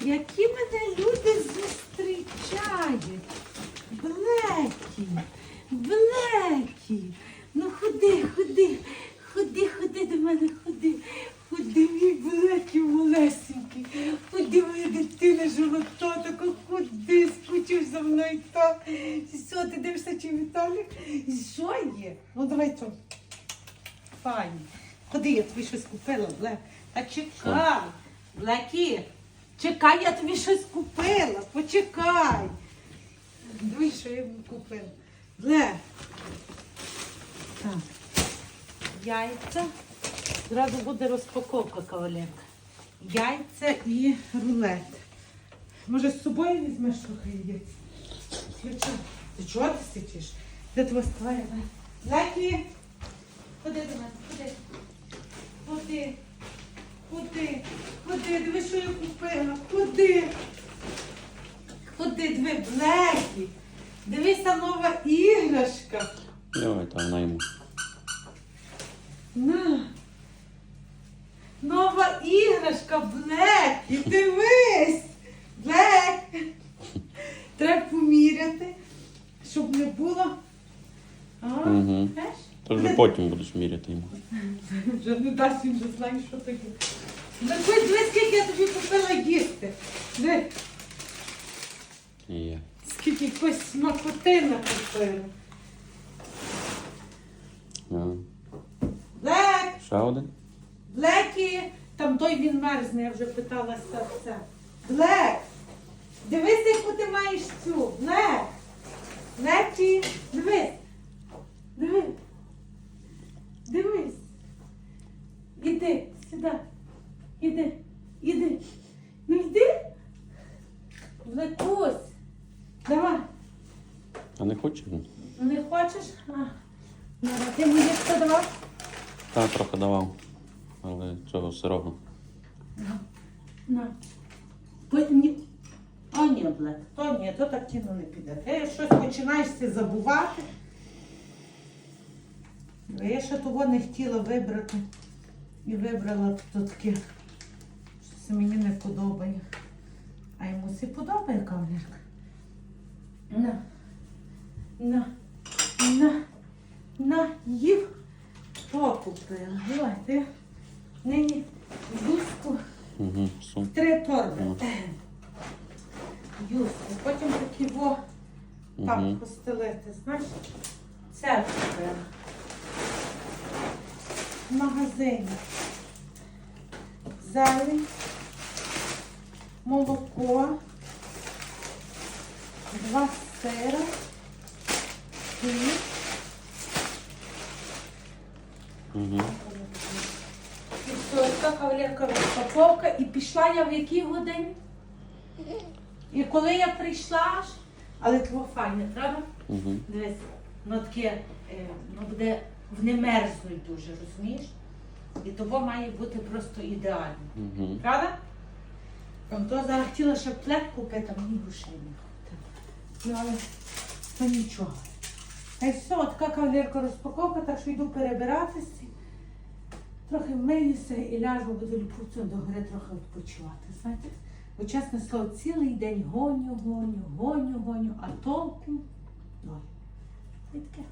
Які мене люди зустрічають. Блекі, Блекі. Ну ходи, ходи, ходи, ходи до мене, ходи. Ходи, мій Блекі малесенький. Ходи, моя дитина жолота, така ходи, скучив за мною так. Що, ти дивишся, чи Віталік? Що є? Ну давай то. Пані, ходи, я тобі щось купила, Блек. Та чекай, Блекі, чекай, я тобі щось купила, почекай. Дивись, що я йому купила. Блек. Так. Яйця. Зразу буде розпаковка кавалерка. Яйця і рулет. Може, з собою візьмеш трохи? Включай. Ти чого ти сидиш? Де тебе ставає? Лекі! Ходи до мене, ходи. Ходи. Ходи. Ходи, диви, що я купила. Ходи. Ходи, диви, Блекі. Дивися нова іграшка. Давай, та вона йому. На. Нова іграшка, Блек. Дивись. Блек. Треба поміряти, щоб не було. А, Мгм. знаєш? То вже потім будеш міряти йому. Вже не дасть він вже знає, що таке. Ось дивись, скільки я тобі купила їсти. Диви, Є. скільки якось смакотина купила. А. Блек, Ще один? Блекі, там той він мерзне, я вже питалася це. Блек, дивись, яку ти маєш цю. Блек. Блекі, дивись. Дивись. Дивись. Іди, сюди. Іди, іди. Ну йди. Блекусь. Давай. А не хоче він? Не хочеш? А. Ну, а ти мені хто давав? Та трохи давав. Але цього сирого. На. Ні. О, ні, Блек, то ні, то так кіно не піде. Ти щось починаєш це забувати. Ну, Я ще того не хотіла вибрати. І вибрала тут таке. Щось мені не подобає. А йому всі подобає кавалерка. На. На. На. На. Їв. Що купила? Давай, ти. Нині юску. Угу. Сум. Три торби. Юску. Потім такі во там Угу. постелити. Знаєш, це купила. В магазині. Зелень, молоко, два сира, хліб. Угу. І все, така кавалерка розпаковка. І пішла я в якій годині? І коли я прийшла, аж, але того файне, правда? Угу. Дивись, воно таке, е, воно буде, вони мерзнуть дуже, розумієш? І того має бути просто ідеально. Угу. Правда? Там то зараз хотіла ще плед купити, а мені грошей не хватило. Ну, але то нічого. А й все, така кавалерка розпаковка, так що йду перебиратися. Трохи вмиюся і ляжу, буду ліпуцю до гори трохи відпочивати. Знаєте? Бо чесне слово, цілий день гоню, гоню, гоню, гоню, а толку ноль. Таке.